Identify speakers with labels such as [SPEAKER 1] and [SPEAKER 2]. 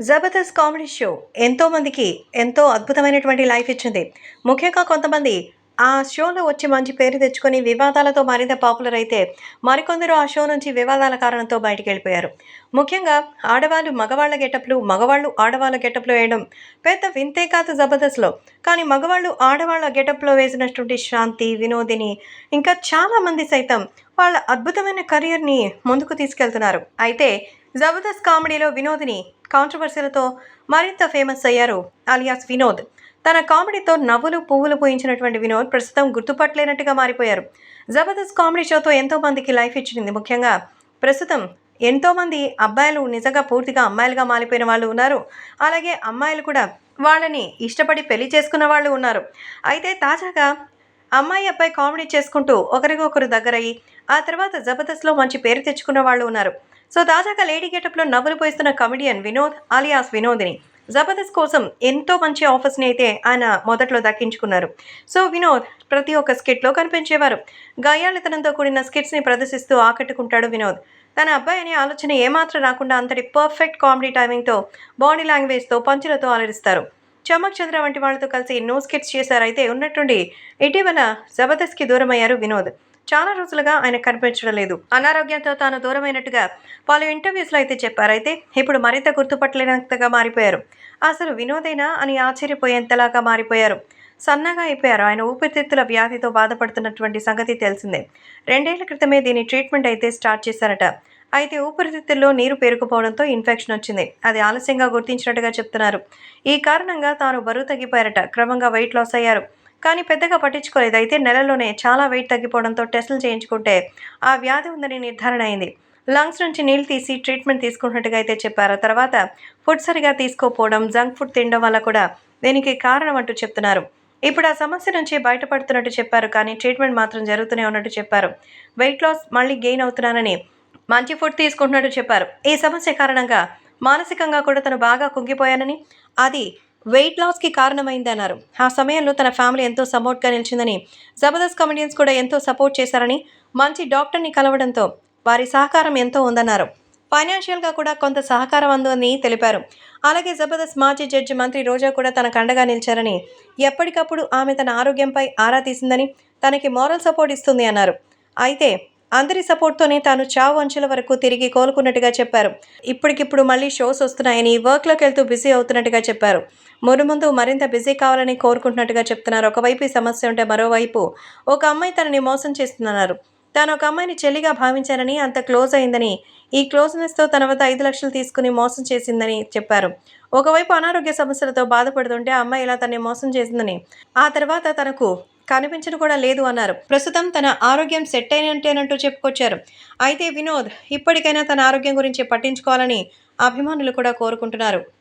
[SPEAKER 1] Jabardasth comedy show ఎంతో మందికి ఎంతో అద్భుతమైనటువంటి లైఫ్ ఇచ్చింది. ముఖ్యంగా కొంతమంది ఆ షోలో వచ్చి మంచి పేరు తెచ్చుకొని వివాదాలతో మరింత పాపులర్ అయితే మరికొందరు ఆ షో నుంచి వివాదాల కారణంతో బయటికి వెళ్ళిపోయారు. ముఖ్యంగా ఆడవాళ్ళు మగవాళ్ళ గెటప్లు మగవాళ్ళు ఆడవాళ్ళ గెటప్లో వేయడం పెద్ద వింతే కాదు జబర్దస్త్లో. కానీ మగవాళ్ళు ఆడవాళ్ళ గెటప్లో వేసినటువంటి శాంతి వినోదిని ఇంకా చాలామంది సైతం వాళ్ళ అద్భుతమైన కెరియర్ని ముందుకు తీసుకెళ్తున్నారు. అయితే జబర్దస్త్ కామెడీలో వినోదిని కాంట్రవర్సీలతో మరింత ఫేమస్ అయ్యారు అలియాస్ వినోద్. తన కామెడీతో నవ్వులు పువ్వులు పూయించినటువంటి వినోద్ ప్రస్తుతం గుర్తుపట్టలేనట్టుగా మారిపోయారు. జబర్దస్త్ కామెడీ షోతో ఎంతో మందికి లైఫ్ ఇచ్చింది. ముఖ్యంగా ప్రస్తుతం ఎంతోమంది అబ్బాయిలు నిజంగా పూర్తిగా అమ్మాయిలుగా మారిపోయిన వాళ్ళు ఉన్నారు. అలాగే అమ్మాయిలు కూడా వాళ్ళని ఇష్టపడి పెళ్ళి చేసుకున్న వాళ్ళు ఉన్నారు. అయితే తాజాగా అమ్మాయి అబ్బాయి కామెడీ చేసుకుంటూ ఒకరికొకరు దగ్గరయ్యి ఆ తర్వాత జబర్దస్త్లో మంచి పేరు తెచ్చుకున్న వాళ్ళు ఉన్నారు. సో తాజాగా లేడీ గెటప్లో నవ్వులు పోయిస్తున్న కమెడియన్ వినోద్ అలియాస్ వినోదిని జబర్దస్త్ కోసం ఎంతో మంచి ఆఫర్స్ని అయితే ఆయన మొదట్లో దక్కించుకున్నారు. సో వినోద్ ప్రతి ఒక్క స్కిట్లో కనిపించేవారు. గాయాళితనంతో కూడిన స్కిట్స్ని ప్రదర్శిస్తూ ఆకట్టుకుంటాడు వినోద్. తన అబ్బాయి అనే ఆలోచన ఏమాత్రం రాకుండా అంతటి పర్ఫెక్ట్ కామెడీ టైమింగ్తో బాడీ లాంగ్వేజ్తో పంచులతో అలరిస్తారు. చమక్ చంద్ర వంటి వాళ్ళతో కలిసి ఎన్నో స్కిట్స్ చేశారు. అయితే ఉన్నట్టుండి ఇటీవల జబర్దస్త్కి దూరమయ్యారు వినోద్. చాలా రోజులుగా ఆయన కనిపించడం లేదు. అనారోగ్యంతో తాను దూరమైనట్టుగా పలు ఇంటర్వ్యూస్లో అయితే చెప్పారు. అయితే ఇప్పుడు మరింత గుర్తుపట్టలేనంతగా మారిపోయారు. అసలు వినోదేనా అని ఆశ్చర్యపోయేంతలాగా మారిపోయారు. సన్నగా అయిపోయారు. ఆయన ఊపిరితిత్తుల వ్యాధితో బాధపడుతున్నటువంటి సంగతి తెలిసిందే. రెండేళ్ళ క్రితమే దీని ట్రీట్మెంట్ అయితే స్టార్ట్ చేశారట. అయితే ఊపిరితిత్తుల్లో నీరు పేరుకుపోవడంతో ఇన్ఫెక్షన్ వచ్చింది. అది ఆలస్యంగా గుర్తించినట్టుగా చెప్తున్నారు. ఈ కారణంగా తాను బరువు తగ్గిపోయారట. క్రమంగా వెయిట్ లాస్ అయ్యారు. కానీ పెద్దగా పట్టించుకోలేదు. అయితే నెలలోనే చాలా వెయిట్ తగ్గిపోవడంతో టెస్టులు చేయించుకుంటే ఆ వ్యాధి ఉందని నిర్ధారణ అయింది. లంగ్స్ నుంచి నీళ్ళు తీసి ట్రీట్మెంట్ తీసుకున్నట్టుగా అయితే చెప్పారు. తర్వాత ఫుడ్ సరిగా తీసుకోకపోవడం జంక్ ఫుడ్ తినడం వల్ల కూడా దీనికి కారణం అంటూ చెప్తున్నారు. ఇప్పుడు ఆ సమస్య నుంచి బయటపడుతున్నట్టు చెప్పారు. కానీ ట్రీట్మెంట్ మాత్రం జరుగుతూనే ఉన్నట్టు చెప్పారు. వెయిట్ లాస్ మళ్ళీ గెయిన్ అవుతున్నానని మంచి ఫుడ్ తీసుకుంటున్నట్టు చెప్పారు. ఈ సమస్య కారణంగా మానసికంగా కూడా తను బాగా కుంగిపోయానని అది వెయిట్ లాస్కి కారణమైంది అన్నారు. ఆ సమయంలో తన ఫ్యామిలీ ఎంతో సపోర్ట్గా నిలిచిందని జబర్దస్త్ కమెడియన్స్ కూడా ఎంతో సపోర్ట్ చేశారని మంచి డాక్టర్ని కలవడంతో వారి సహకారం ఎంతో ఉందన్నారు. ఫైనాన్షియల్గా కూడా కొంత సహకారం అందని తెలిపారు. అలాగే జబర్దస్త్ మాజీ జడ్జి మంత్రి రోజా కూడా తనకు అండగా నిలిచారని ఎప్పటికప్పుడు ఆమె తన ఆరోగ్యంపై ఆరా తీసిందని తనకి మోరల్ సపోర్ట్ ఇస్తుంది అన్నారు. అయితే అందరి సపోర్ట్తోనే తాను చావు అంచుల వరకు తిరిగి కోలుకున్నట్టుగా చెప్పారు. ఇప్పటికిప్పుడు మళ్ళీ షోస్ వస్తున్నాయని వర్క్లోకి వెళ్తూ బిజీ అవుతున్నట్టుగా చెప్పారు. మురుముందు మరింత బిజీ కావాలని కోరుకుంటున్నట్టుగా చెప్తున్నారు. ఒకవైపు ఈ సమస్య ఉంటే మరోవైపు ఒక అమ్మాయి తనని మోసం చేస్తున్నారు తాను ఒక అమ్మాయిని చెల్లిగా భావించానని అంత క్లోజ్ అయిందని ఈ క్లోజ్నెస్తో తన వద్ద ఐదు లక్షలు తీసుకుని మోసం చేసిందని చెప్పారు. ఒకవైపు అనారోగ్య సమస్యలతో బాధపడుతుంటే ఆ అమ్మాయి ఇలా తనని మోసం చేసిందని ఆ తర్వాత తనకు కనిపించడం కూడా లేదు అన్నారు. ప్రస్తుతం తన ఆరోగ్యం సెట్ అయినట్టేనంటూ చెప్పుకొచ్చారు. అయితే వినోద్ ఇప్పటికైనా తన ఆరోగ్యం గురించి పట్టించుకోవాలని అభిమానులు కూడా కోరుకుంటున్నారు.